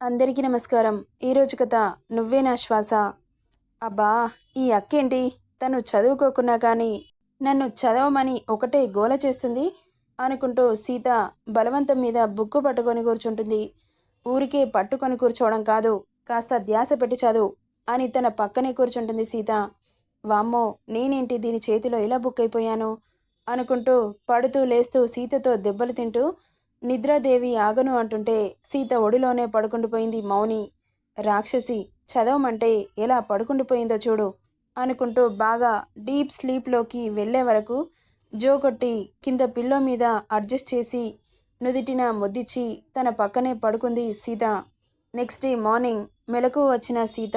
అందరికీ నమస్కారం. ఈరోజు కథ నువ్వే నా శ్వాస. అబ్బా ఈ అక్కేంటి? తను చదువుకోకున్నా కానీ నన్ను చదవమని ఒకటే గోల చేస్తుంది అనుకుంటూ సీత బలవంతం మీద బుక్కు పట్టుకొని కూర్చుంటుంది. ఊరికే పట్టుకొని కూర్చోవడం కాదు కాస్త ధ్యాస పెట్టి చదువు అని తన పక్కనే కూర్చుంటుంది సీత. వామ్మో నేనేంటి దీని చేతిలో ఇలా బుక్ అయిపోయాను? అనుకుంటూ పడుతూ లేస్తూ సీతతో దెబ్బలు తింటూ నిద్రాదేవి ఆగను అంటుంటే సీత ఒడిలోనే పడుకుండిపోయింది మౌని. రాక్షసి చదవమంటే ఎలా పడుకుండిపోయిందో చూడు అనుకుంటూ బాగా డీప్ స్లీప్లోకి వెళ్ళే వరకు జో కొట్టి కింద పిల్లో మీద అడ్జస్ట్ చేసి నుదిటిన ముద్దిచ్చి తన పక్కనే పడుకుంది సీత. నెక్స్ట్ డే మార్నింగ్ మెలకు వచ్చిన సీత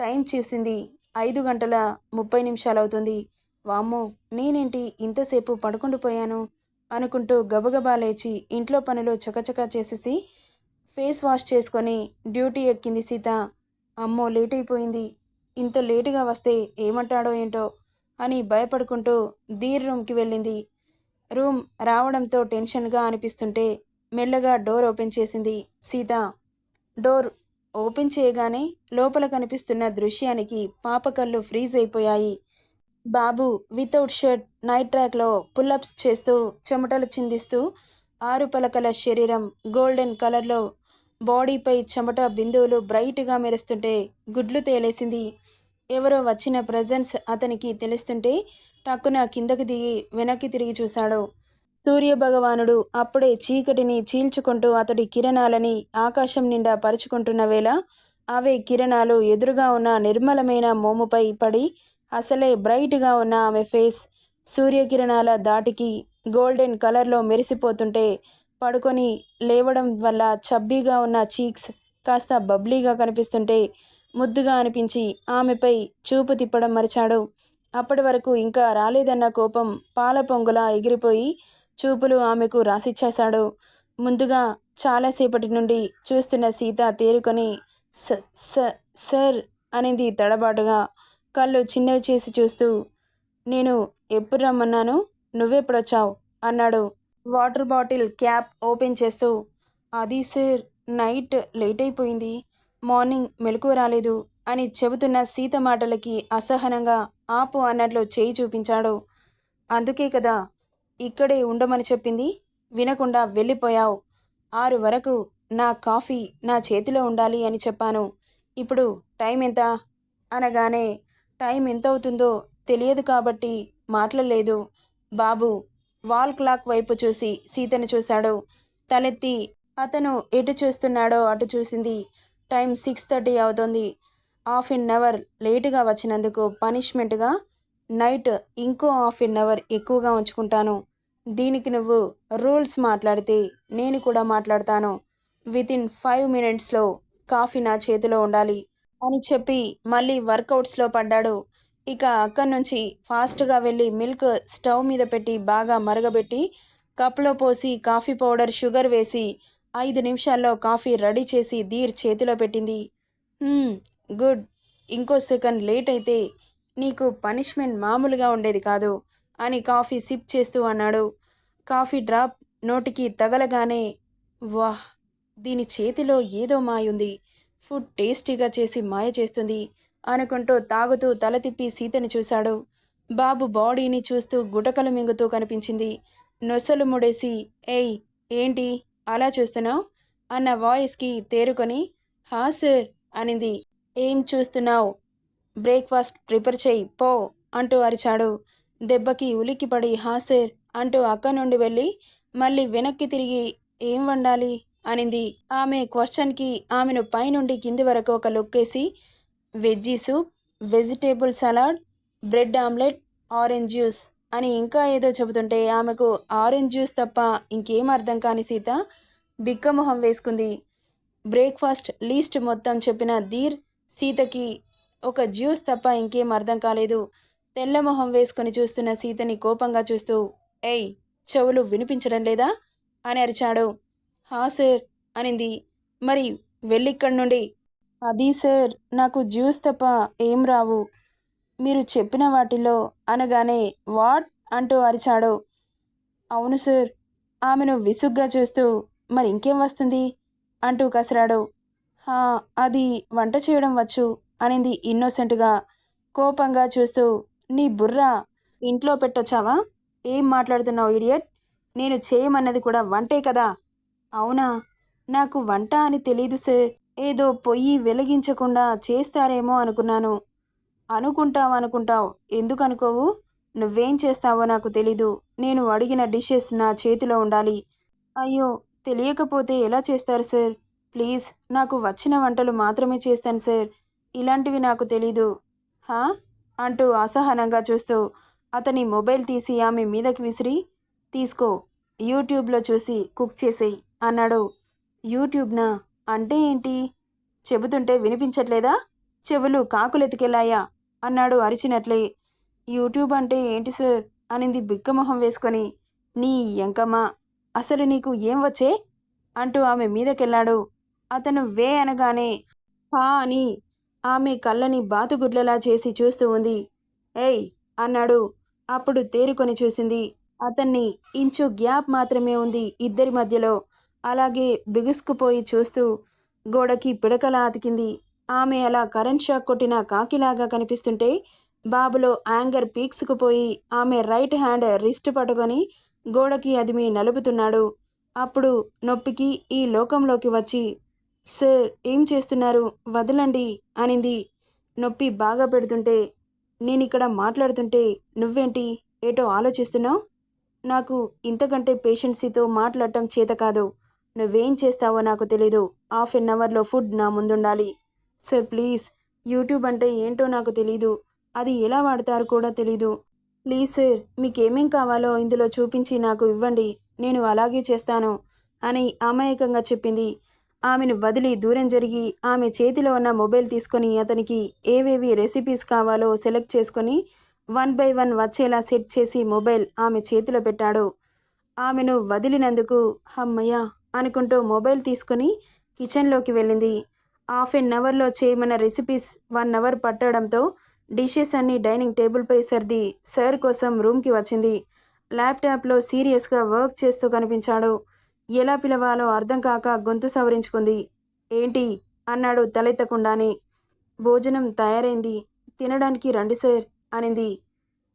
టైం చూసింది ఐదు గంటల ముప్పై నిమిషాలు అవుతుంది వామ్మో నేనేంటి ఇంతసేపు పడుకుండిపోయాను అనుకుంటూ గబగబా లేచి ఇంట్లో పనులు చకచకా చేసేసి ఫేస్ వాష్ చేసుకొని డ్యూటీ ఎక్కింది సీత. అమ్మో లేట్ అయిపోయింది ఇంత లేటుగా వస్తే ఏమంటాడో ఏంటో అని భయపడుకుంటూ ధీర్ రూమ్కి వెళ్ళింది. రూమ్ రావడంతో టెన్షన్గా అనిపిస్తుంటే మెల్లగా డోర్ ఓపెన్ చేసింది సీత. డోర్ ఓపెన్ చేయగానే లోపల కనిపిస్తున్న దృశ్యానికి పాప కళ్ళు ఫ్రీజ్ అయిపోయాయి. బాబు వితౌట్ షర్ట్ నైట్ ట్రాక్లో పుల్అప్స్ చేస్తూ చెమటలు చిందిస్తూ ఆరు పలకల శరీరం గోల్డెన్ కలర్లో బాడీపై చెమట బిందువులు బ్రైట్గా మెరుస్తుంటే గుడ్లు తేలేసింది. ఎవరో వచ్చిన ప్రజెన్స్ అతనికి తెలుస్తుంటే టక్కున కిందకు దిగి వెనక్కి తిరిగి చూశాడు. సూర్యభగవానుడు అప్పుడే చీకటిని చీల్చుకుంటూ అతడి కిరణాలని ఆకాశం నిండా పరుచుకుంటున్న వేళ అవే కిరణాలు ఎదురుగా ఉన్న నిర్మలమైన మోముపై పడి అసలే బ్రైట్గా ఉన్న ఆమె ఫేస్ సూర్యకిరణాల దాటికి గోల్డెన్ కలర్లో మెరిసిపోతుంటే పడుకొని లేవడం వల్ల చబ్బీగా ఉన్న చీక్స్ కాస్త బబ్లీగా కనిపిస్తుంటే ముద్దుగా అనిపించి ఆమెపై చూపు తిప్పడం మరిచాడు. అప్పటి వరకు ఇంకా రాలేదన్న కోపం పాల పొంగులా ఎగిరిపోయి చూపులు ఆమెకు రాసిచ్చేశాడు. ముందుగా చాలాసేపటి నుండి చూస్తున్న సీత తేరుకొని స సర్ అనింది తడబాటుగా. కళ్ళు చిన్నవి చేసి చూస్తూ నేను ఎప్పుడు రమ్మన్నాను? నువ్వెప్పుడొచ్చావు? అన్నాడు. వాటర్ బాటిల్ క్యాప్ ఓపెన్ చేస్తూ అది సార్ నైట్ లేట్ అయిపోయింది మార్నింగ్ మెలకు రాలేదు అని చెబుతున్న సీత మాటలకి అసహనంగా ఆపు అన్నట్లు చేయి చూపించాడు. అందుకే కదా ఇక్కడే ఉండమని చెప్పింది. వినకుండా వెళ్ళిపోయావు. ఆరు వరకు నా కాఫీ నా చేతిలో ఉండాలి అని చెప్పాను. ఇప్పుడు టైం ఎంత? అనగానే టైం ఎంత అవుతుందో తెలియదు కాబట్టి మాట్లాడలేదు. బాబు వాల్ క్లాక్ వైపు చూసి సీతను చూశాడు. తలెత్తి అతను ఎటు చూస్తున్నాడో అటు చూసింది. టైం సిక్స్ థర్టీ అవుతుంది. హాఫ్ ఎన్ అవర్ లేటుగా వచ్చినందుకు పనిష్మెంట్గా నైట్ ఇంకో హాఫ్ ఎన్ అవర్ ఎక్కువగా ఉంచుకుంటాను. దీనికి నువ్వు రూల్స్ మాట్లాడితే నేను కూడా మాట్లాడతాను. విత్ ఇన్ ఫైవ్ మినిట్స్లో కాఫీ నా చేతిలో ఉండాలి. అని చెప్పి మళ్ళీ వర్కౌట్స్లో పడ్డాడు. ఇక అక్కడి నుంచి ఫాస్ట్గా వెళ్ళి మిల్క్ స్టవ్ మీద పెట్టి బాగా మరగబెట్టి కప్లో పోసి కాఫీ పౌడర్ షుగర్ వేసి ఐదు నిమిషాల్లో కాఫీ రెడీ చేసి ధీర్ చేతిలో పెట్టింది. గుడ్. ఇంకో సెకండ్ లేట్ అయితే నీకు పనిష్మెంట్ మామూలుగా ఉండేది కాదు అని కాఫీ సిప్ చేస్తూ అన్నాడు. కాఫీ డ్రాప్ నోటికి తగలగానే వాహ్ దీని చేతిలో ఏదో మాయుంది. ఫుడ్ టేస్టీగా చేసి మాయ చేస్తుంది అనుకుంటూ తాగుతూ తల తిప్పి సీతని చూశాడు. బాబు బాడీని చూస్తూ గుటకలు మింగుతూ కనిపించింది. నొసలు ముడేసి ఏయ్ ఏంటి? అలా చూస్తున్నావు? అన్న వాయిస్కి తేరుకొని హా సార్ అనింది. ఏం చూస్తున్నావు? బ్రేక్ఫాస్ట్ ప్రిపేర్ చేయి పో అంటూ అరిచాడు. దెబ్బకి ఉలిక్కిపడి హా సార్ అంటూ అక్క నుండి వెళ్ళి మళ్ళీ వెనక్కి తిరిగి ఏం వండాలి? అనింది. ఆమె క్వశ్చన్కి ఆమెను పైనుండి కింది వరకు ఒక లుక్కేసి veggie soup vegetable salad bread omelette orange juice అని ఇంకా ఏదో చెబుతుంటే ఆమెకు ఆరెంజ్ జ్యూస్ తప్ప ఇంకేం అర్థం కాని సీత బిక్కమొహం వేసుకుంది. బ్రేక్ఫాస్ట్ లీస్ట్ మొత్తం చెప్పిన ధీర్ సీతకి ఒక జ్యూస్ తప్ప ఇంకేం అర్థం కాలేదు. తెల్లమొహం వేసుకొని చూస్తున్న సీతని కోపంగా చూస్తూ ఏయ్ చెవులు వినిపించడం లేదా? అని అరిచాడు. హా సార్ అనింది. మరి వెళ్ళిక్కడి నుండి అది సార్ నాకు జ్యూస్ తప్ప ఏం రావు. మీరు చెప్పిన వాటిలో అనగానే వాట్ అంటూ అరిచాడు. అవును సార్ ఆమెను విసుగ్గా చూస్తూ మరి ఇంకేం వస్తుంది? అంటూ కసిరాడు. "హా, అది వంట చేయడం వచ్చు అనింది ఇన్నోసెంట్గా కోపంగా చూస్తూ. నీ బుర్ర ఇంట్లో పెట్టొచ్చావా? ఏం మాట్లాడుతున్నావు ఇడియట్? నేను చేయమన్నది కూడా వంటే కదా? అవునా? నాకు వంట అని తెలీదు సార్. ఏదో పొయ్యి వెలిగించకుండా చేస్తారేమో అనుకున్నాను. అనుకుంటావు అనుకుంటావు. ఎందుకు అనుకోవు? నువ్వేం చేస్తావో నాకు తెలీదు. నేను అడిగిన డిషెస్ నా చేతిలో ఉండాలి. అయ్యో తెలియకపోతే ఎలా చేస్తారు సార్? ప్లీజ్ నాకు వచ్చిన వంటలు మాత్రమే చేస్తాను సార్. ఇలాంటివి నాకు తెలీదు. హా? అంటూ అసహనంగా చూస్తూ అతని మొబైల్ తీసి ఆమె మీదకి విసిరి తీసుకో యూట్యూబ్లో చూసి కుక్ చేసేయి. అన్నాడు. యూట్యూబ్నా? అంటే ఏంటి? చెబుతుంటే వినిపించట్లేదా? చెవులు కాకులెతికెళ్ళాయా అన్నాడు అరిచినట్లే. యూట్యూబ్ అంటే ఏంటి సార్? అనింది బిక్కమొహం వేసుకొని. నీ ఎంకమ్మా అసలు నీకు ఏం వచ్చే? అంటూ ఆమె మీదకెళ్ళాడు. అతను వే అనగానే హా అని ఆమె కళ్ళని బాతుగుడ్లలా చేసి చూస్తూ ఉంది. ఏయ్ అన్నాడు. అప్పుడు తేరుకొని చూసింది అతన్ని ఇంచు గ్యాప్ మాత్రమే ఉంది ఇద్దరి మధ్యలో. అలాగే బిగుసుకుపోయి చూస్తూ గోడకి పిడకలా అతికింది. ఆమె అలా కరెంట్ షాక్ కొట్టిన కాకిలాగా కనిపిస్తుంటే బాబులో యాంగర్ పీక్సుకుపోయి ఆమె రైట్ హ్యాండ్ రిస్ట్ పట్టుకొని గోడకి అదిమి నలుపుతున్నాడు. అప్పుడు నొప్పికి ఈ లోకంలోకి వచ్చి సార్ ఏం చేస్తున్నారు? వదలండి అనింది. నొప్పి బాగా పెడుతుంటే నేనిక్కడ మాట్లాడుతుంటే నువ్వేంటి? ఏటో ఆలోచిస్తున్నావు? నాకు ఇంతకంటే పేషెన్సీతో మాట్లాడటం చేత కాదు. నువ్వేం చేస్తావో నాకు తెలీదు. హాఫ్ ఎన్ అవర్లో ఫుడ్ నా ముందుండాలి. Sir please. యూట్యూబ్ అంటే ఏంటో నాకు తెలీదు. అది ఎలా వాడతారు కూడా తెలీదు. ప్లీజ్ సార్ మీకేమేం కావాలో ఇందులో చూపించి నాకు ఇవ్వండి. నేను అలాగే చేస్తాను అని అమాయకంగా చెప్పింది. ఆమెను వదిలి దూరం జరిగి ఆమె చేతిలో ఉన్న మొబైల్ తీసుకొని అతనికి ఏవేవి రెసిపీస్ కావాలో సెలెక్ట్ చేసుకొని వన్ బై వన్ వచ్చేలా సెట్ చేసి మొబైల్ ఆమె చేతిలో పెట్టాడు. ఆమెను వదిలినందుకు హమ్మయ్య అనుకుంటూ మొబైల్ తీసుకుని కిచెన్లోకి వెళ్ళింది. హాఫ్ ఎన్ అవర్లో చేయమన్న రెసిపీస్ వన్ అవర్ పట్టడంతో డిషెస్ అన్ని డైనింగ్ టేబుల్పై సర్ది సార్ కోసం రూమ్కి వచ్చింది. ల్యాప్టాప్లో సీరియస్గా వర్క్ చేస్తూ కనిపించాడు. ఎలా పిలవాలో అర్థం కాక గొంతు సవరించుకుంది. ఏంటి? అన్నాడు తలెత్తకుండానే. భోజనం తయారైంది. తినడానికి రండి సార్ అనింది.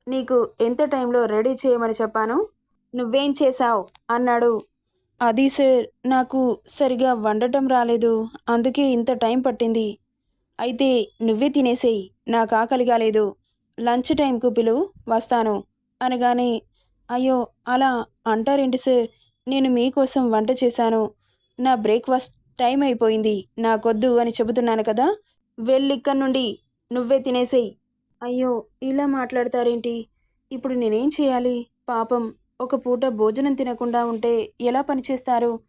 నీకు ఎంత టైంలో రెడీ చేయమని చెప్పాను? నువ్వేం చేశావు? అన్నాడు. అది సార్ నాకు సరిగా వండటం రాలేదు. అందుకే ఇంత టైం పట్టింది. అయితే నువ్వే తినేసేయి నాకు ఆకలిగా లేదు లంచ్ టైంకు పిలువు వస్తాను. అనగానే అయ్యో అలా అంటారేంటి సార్? నేను మీకోసం వంట చేశాను. నా బ్రేక్ఫాస్ట్ టైం అయిపోయింది. నాకొద్దు అని చెబుతున్నాను కదా? వెళ్ళిక్కడి నుండి నువ్వే తినేసేయి. అయ్యో ఇలా మాట్లాడతారేంటి? ఇప్పుడు నేనేం చేయాలి? పాపం. ఒక పూట భోజనం తినకుండా ఉంటే ఎలా పనిచేస్తారు?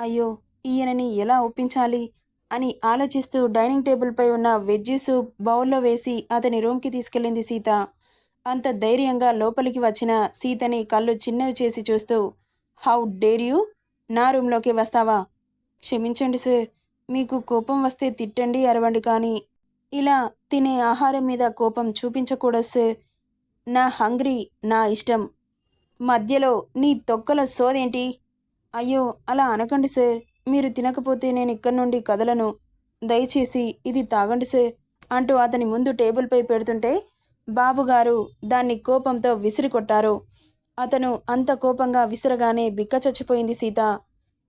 అయ్యో ఈయనని ఎలా ఒప్పించాలి? అని ఆలోచిస్తూ డైనింగ్ టేబుల్పై ఉన్న వెజ్జీ సూప్ బౌల్లో వేసి అతని రూమ్కి తీసుకెళ్ళింది సీత. అంత ధైర్యంగా లోపలికి వచ్చిన సీతని కళ్ళు చిన్నవి చేసి చూస్తూ హౌ డేర్ యూ? నా రూమ్లోకి వస్తావా? క్షమించండి సార్ మీకు కోపం వస్తే తిట్టండి అరవండి కానీ ఇలా తినే ఆహారం మీద కోపం చూపించకూడదు సార్. నా హంగ్రీ నా ఇష్టం. మధ్యలో నీ తొక్కల సోదేంటి? అయ్యో అలా అనకండి సార్. మీరు తినకపోతే నేను ఇక్కడి నుండి కదలను. దయచేసి ఇది తాగండి సార్ అంటూ అతని ముందు టేబుల్పై పెడుతుంటే బాబుగారు దాన్ని కోపంతో విసిరి కొట్టారు. అతను అంత కోపంగా విసిరగానే బిక్క చచ్చిపోయింది సీత.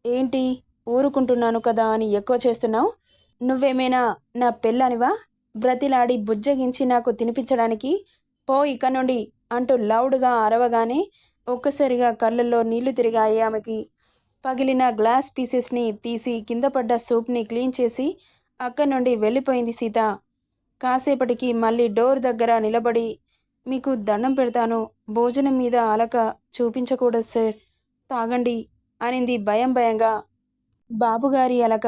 ఏంటి? ఊరుకుంటున్నాను కదా అని ఎక్కువ చేస్తున్నావు? నువ్వేమైనా నా పెళ్ళనివా? బ్రతిలాడి బుజ్జగించి నాకు తినిపించడానికి పో ఇక నుండి అంటూ లౌడ్గా అరవగానే ఒక్కసారిగా కళ్ళల్లో నీళ్ళు తిరిగాయి. ఆమెకి పగిలిన గ్లాస్ పీసెస్ని తీసి కింద పడ్డ సూప్ని క్లీన్ చేసి అక్కడి నుండి వెళ్ళిపోయింది సీత. కాసేపటికి మళ్ళీ డోర్ దగ్గర నిలబడి మీకు దండం పెడతాను. భోజనం మీద అలక చూపించకూడదు సార్. తాగండి అనింది భయం భయంగా. బాబుగారి అలక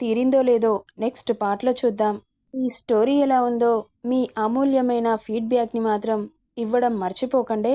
తీరిందో లేదో నెక్స్ట్ పార్ట్లో చూద్దాం. ఈ స్టోరీ ఎలా ఉందో మీ అమూల్యమైన ఫీడ్బ్యాక్ని మాత్రం ఇవ్వడం మర్చిపోకండి.